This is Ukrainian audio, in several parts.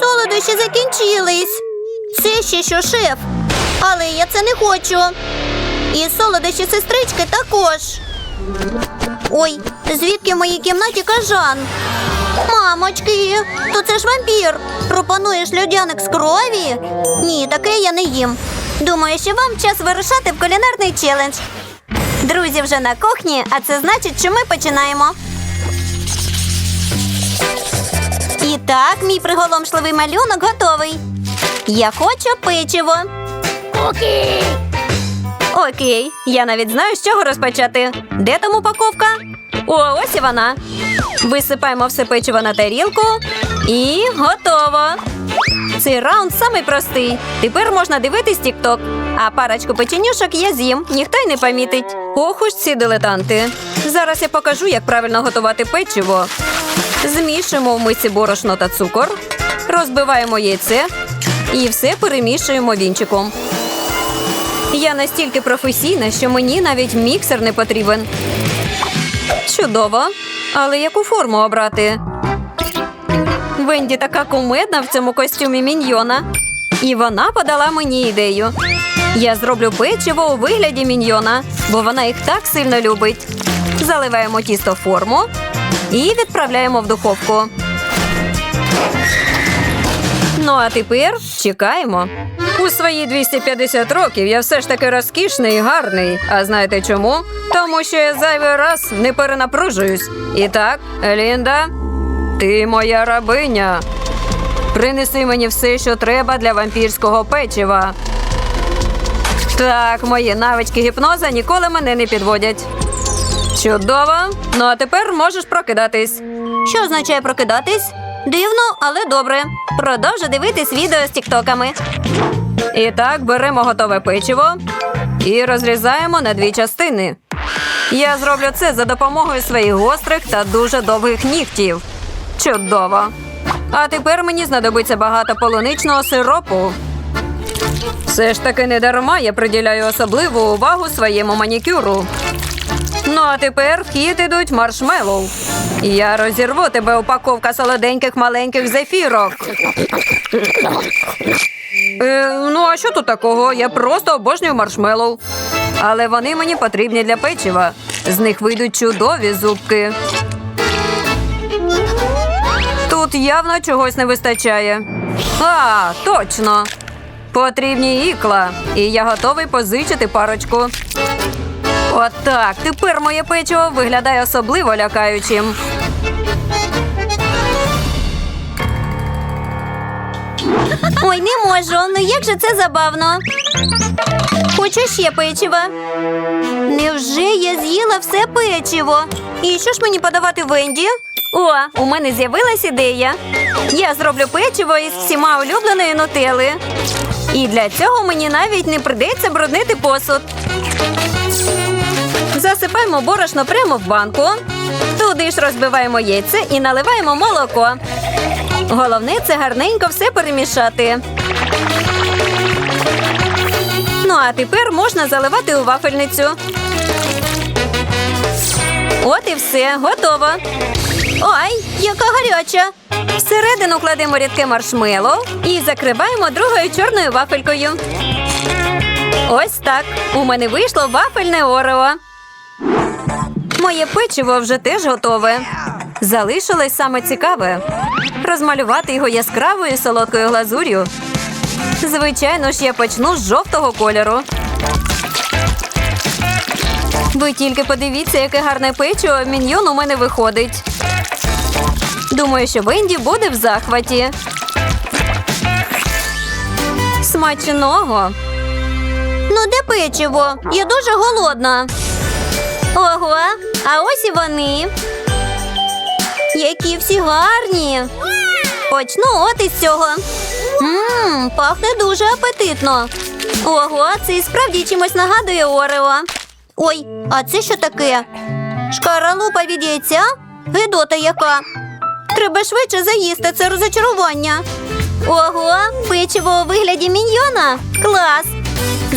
Солодощі закінчились. Це ще що шеф. Але я це не хочу. І солодощі сестрички також. Ой, звідки в моїй кімнаті кажан? Мамочки, то це ж вампір. Пропонуєш льодяник з крові? Ні, таке я не їм. Думаю, що вам час вирушати в кулінарний челендж. Друзі вже на кухні, а це значить, що ми починаємо. І так, мій приголомшливий малюнок готовий. Я хочу печиво. Окей. Окей, я навіть знаю, з чого розпочати. Де там упаковка? О, ось і вона. Висипаємо все печиво на тарілку і готово. Цей раунд самий простий. Тепер можна дивитись тік-ток. А парочку печенюшок я з'їм, ніхто й не помітить. Ох уж ці дилетанти. Зараз я покажу, як правильно готувати печиво. Змішуємо в мисці борошно та цукор, розбиваємо яйце і все перемішуємо вінчиком. Я настільки професійна, що мені навіть міксер не потрібен. Чудово. Але яку форму обрати? Венді така кумедна в цьому костюмі міньйона. І вона подала мені ідею. Я зроблю печиво у вигляді міньйона, бо вона їх так сильно любить. Заливаємо тісто в форму і відправляємо в духовку. Ну а тепер чекаємо. У свої 250 років я все ж таки розкішний і гарний. А знаєте чому? Тому що я зайвий раз не перенапружуюсь. І так, Лінда, ти моя рабиня. Принеси мені все, що треба для вампірського печива. Так, мої навички гіпноза ніколи мене не підводять. Чудово. Ну а тепер можеш прокидатись. Що означає прокидатись? Дивно, але добре. Продовжу дивитись відео з тіктоками. І так беремо готове печиво і розрізаємо на дві частини. Я зроблю це за допомогою своїх гострих та дуже довгих нігтів. Чудово. А тепер мені знадобиться багато полуничного сиропу. Все ж таки не дарма я приділяю особливу увагу своєму манікюру. Ну а тепер в хід ідуть маршмеллоу. Я розірву тебе упаковка солоденьких маленьких зефірок. Е, ну, а що тут такого? Я просто обожнюю маршмеллоу. Але вони мені потрібні для печива. З них вийдуть чудові зубки. Тут явно чогось не вистачає. А, точно. Потрібні ікла. І я готовий позичити парочку. Отак. Тепер моє печиво виглядає особливо лякаючим. Ой, не можу. Ну як же це забавно? Хочу ще печива. Невже я з'їла все печиво? І що ж мені подавати Венді? О, у мене з'явилась ідея. Я зроблю печиво із всіма улюбленої нутели. І для цього мені навіть не придеться бруднити посуд. Засипаємо борошно прямо в банку. Туди ж розбиваємо яйце і наливаємо молоко. Головне це гарненько все перемішати. Ну а тепер можна заливати у вафельницю. От і все, готово. Ой, яка гаряча. Всередину кладемо рідке маршмело і закриваємо другою чорною вафелькою. Ось так. У мене вийшло вафельне орео. Моє печиво вже теж готове. Залишилось саме цікаве розмалювати його яскравою солодкою глазур'ю. Звичайно ж, я почну з жовтого кольору. Ви тільки подивіться, яке гарне печиво міньйон у мене виходить. Думаю, що Венді буде в захваті. Смачного. Ну, де печиво? Я дуже голодна. Ого, а ось і вони. Які всі гарні. Почну от із цього. Мм, пахне дуже апетитно. Ого, це і справді чимось нагадує Орео. Ой, а це що таке? Шкаралупа від яйця? Гидота яка. Треба швидше заїсти це розочарування. Ого, печиво у вигляді міньйона. Клас.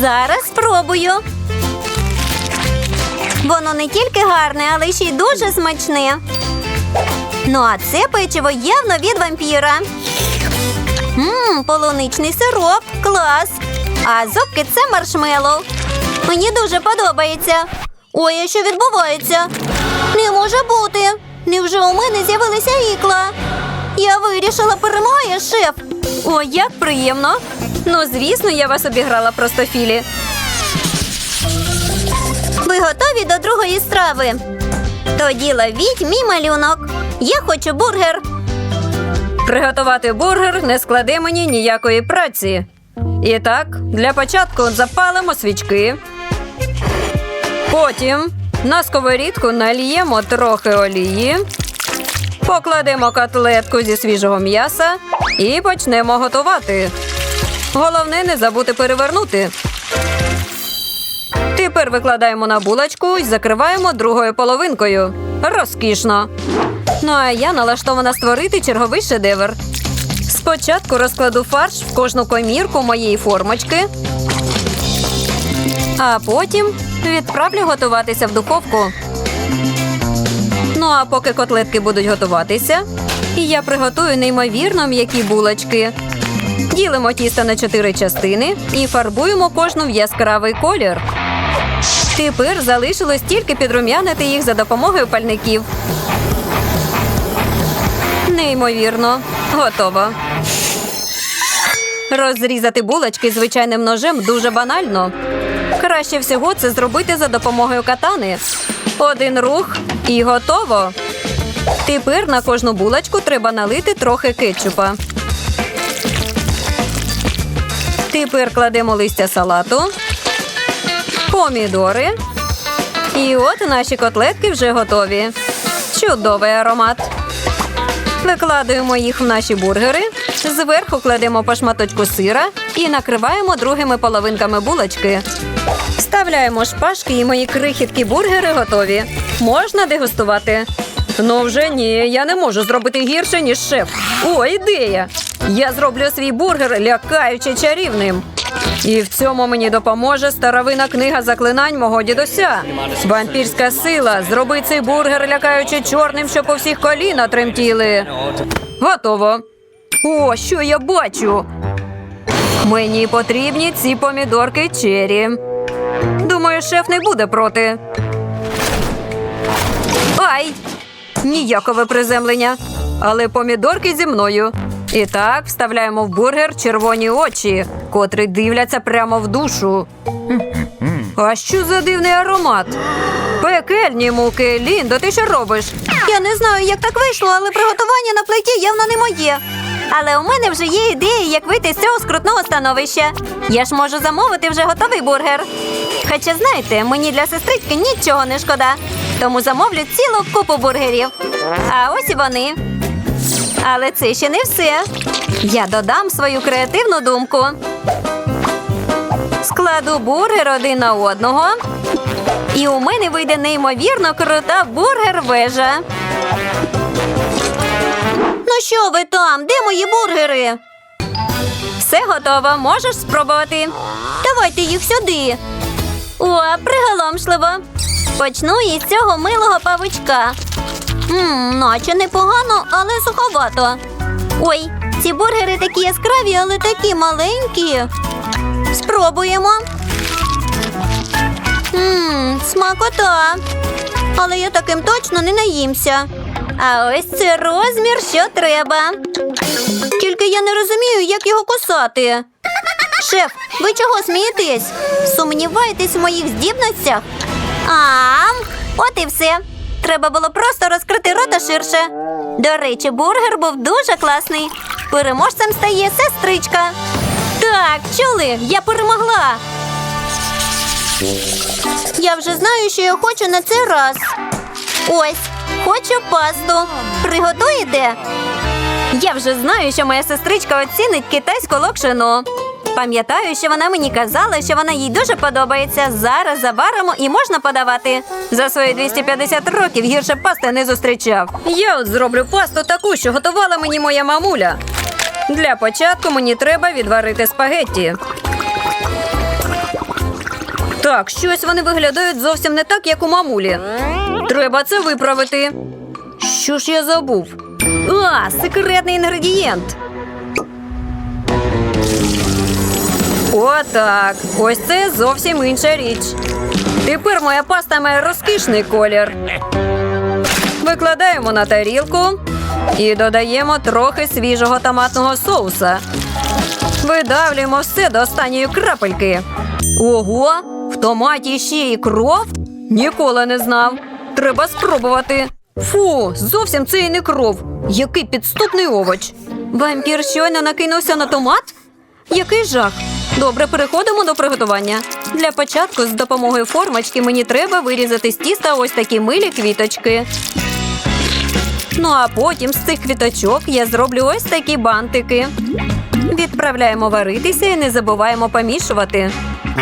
Зараз спробую. Воно не тільки гарне, але ще й дуже смачне. Ну а це печиво явно від вампіра. Ммм, полуничний сироп. Клас. А зубки це маршмеллоу. Мені дуже подобається. Ой, а що відбувається? Не може бути. Невже у мене з'явилася ікла? Я вирішила, перемагає шеф. О, як приємно. Ну, звісно, я вас обіграла просто філі. Ви готові до другої страви? Тоді ловіть мій малюнок. Я хочу бургер. Приготувати бургер не складе мені ніякої праці. І так, для початку запалимо свічки. Потім на сковорідку нальємо трохи олії, покладемо котлетку зі свіжого м'яса і почнемо готувати. Головне не забути перевернути. Тепер викладаємо на булочку і закриваємо другою половинкою. Розкішно. Ну а я налаштована створити черговий шедевр. Спочатку розкладу фарш в кожну комірку моєї формочки, а потім відправлю готуватися в духовку. Ну а поки котлетки будуть готуватися, я приготую неймовірно м'які булочки. Ділимо тісто на чотири частини і фарбуємо кожну в яскравий колір. Тепер залишилось тільки підрум'янити їх за допомогою пальників. Неймовірно, готово. Розрізати булочки звичайним ножем дуже банально. Краще всього це зробити за допомогою катани. Один рух і готово. Тепер на кожну булочку треба налити трохи кетчупа. Тепер кладемо листя салату, помідори. І от наші котлетки вже готові. Чудовий аромат. Викладуємо їх в наші бургери, зверху кладемо по шматочку сира і накриваємо другими половинками булочки. Вставляємо шпажки і мої крихіткі бургери готові. Можна дегустувати. Ну вже ні, я не можу зробити гірше, ніж шеф. О, ідея! Я зроблю свій бургер лякаючи чарівним. І в цьому мені допоможе старовина книга заклинань мого дідуся. Вампірська сила. Зроби цей бургер лякаючи чорним, щоб у всіх коліна тремтіли. Готово. О, що я бачу? Мені потрібні ці помідорки чері. Думаю, шеф не буде проти. Ай! Ніякове приземлення. Але помідорки зі мною. І так вставляємо в бургер червоні очі, котрі дивляться прямо в душу. А що за дивний аромат? Пекельні муки, Ліндо, ти що робиш? Я не знаю, як так вийшло, але приготування на плиті явно не моє. Але у мене вже є ідея, як вийти з цього скрутного становища. Я ж можу замовити вже готовий бургер. Хоча, знаєте, мені для сестрички нічого не шкода. Тому замовлю цілу купу бургерів. А ось і вони. Але це ще не все. Я додам свою креативну думку. Складу бургер один на одного. І у мене вийде неймовірно крута бургер-вежа. Ну що ви там? Де мої бургери? Все готово, можеш спробувати. Давайте їх сюди. О, приголомшливо. Почну із цього милого павучка. Ммм, наче непогано, але суховато. Ой, ці бургери такі яскраві, але такі маленькі. Спробуємо. Ммм, смакота. Але я таким точно не наїмся. А ось це розмір, що треба. Тільки я не розумію, як його кусати. Шеф, ви чого смієтесь? Сумніваєтесь в моїх здібностях? Ам, от і все. Треба було просто розкрити рота ширше. До речі, бургер був дуже класний. Переможцем стає сестричка. Так, чули, я перемогла. Я вже знаю, що я хочу на цей раз. Ось, хочу пасту. Приготуєте? Я вже знаю, що моя сестричка оцінить китайську локшину. Пам'ятаю, що вона мені казала, що вона їй дуже подобається. Зараз заваримо і можна подавати. За свої 250 років гірше пасти не зустрічав. Я от зроблю пасту таку, що готувала мені моя мамуля. Для початку мені треба відварити спагетті. Так, щось вони виглядають зовсім не так, як у мамулі. Треба це виправити. Що ж я забув? А, секретний інгредієнт. Отак. Ось це зовсім інша річ. Тепер моя паста має розкішний колір. Викладаємо на тарілку і додаємо трохи свіжого томатного соуса. Видавлюємо все до останньої крапельки. Ого, в томаті ще й кров? Ніколи не знав. Треба спробувати. Фу, зовсім це і не кров. Який підступний овоч. Вампір щойно накинувся на томат? Який жах. Добре, переходимо до приготування. Для початку з допомогою формочки мені треба вирізати з тіста ось такі милі квіточки. Ну а потім з цих квіточок я зроблю ось такі бантики. Відправляємо варитися і не забуваємо помішувати.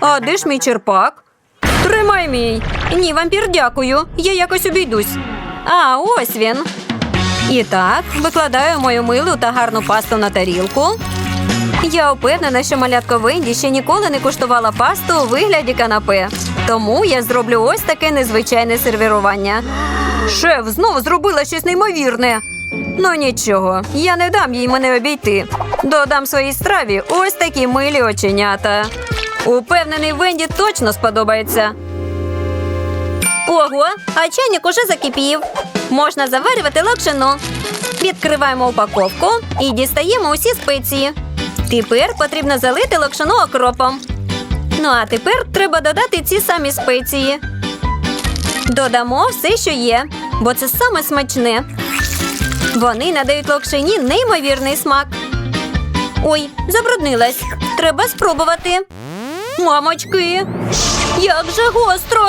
А де ж мій черпак? Тримай мій. Ні, вампір, дякую. Я якось обійдусь. А, ось він. І так, викладаю мою милу та гарну пасту на тарілку. Я впевнена, що малятко Венді ще ніколи не куштувала пасту у вигляді канапе. Тому я зроблю ось таке незвичайне сервірування. Шеф знову зробила щось неймовірне. Ну нічого, я не дам їй мене обійти. Додам своїй страві ось такі милі оченята. Упевнений, Венді точно сподобається. Ого, а чайник уже закипів. Можна заварювати локшину. Відкриваємо упаковку і дістаємо усі спеції. Тепер потрібно залити локшину окропом. Ну а тепер треба додати ці самі спеції. Додамо все, що є, бо це саме смачне. Вони надають локшині неймовірний смак. Ой, забруднилась. Треба спробувати. Мамочки, як же гостро.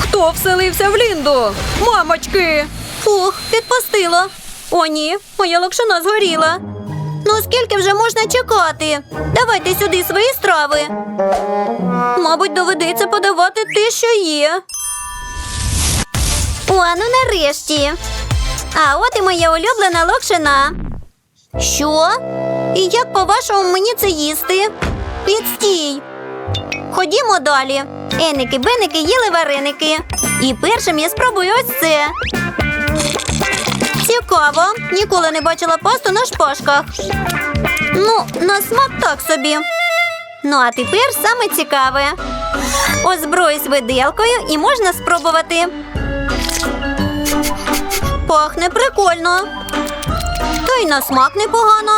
Хто вселився в Лінду? Мамочки! Фух, підпустило. О, ні, моя локшина згоріла. Ну скільки вже можна чекати? Давайте сюди свої страви. Мабуть, доведеться подавати те, що є. О, ну нарешті. А от і моя улюблена локшина. Що? І як по-вашому мені це їсти? Відстій. Ходімо далі. Еники, беники їли вареники. І першим я спробую ось це. Цікаво. Ніколи не бачила пасту на шпажках. Ну, на смак так собі. Ну, а тепер саме цікаве. Озброюсь виделкою і можна спробувати. Пахне прикольно. Та й на смак непогано.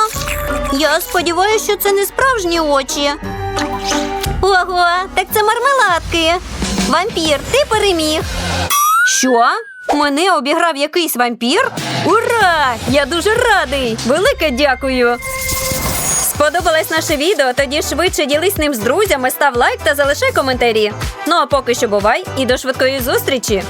Я сподіваюся, що це не справжні очі. Ого, так це мармеладки. Вампір, ти переміг. Що? Мене обіграв якийсь вампір? Ура! Я дуже радий! Велике дякую! Сподобалось наше відео? Тоді швидше ділись ним з друзями, став лайк та залишай коментарі. Ну а поки що бувай і до швидкої зустрічі!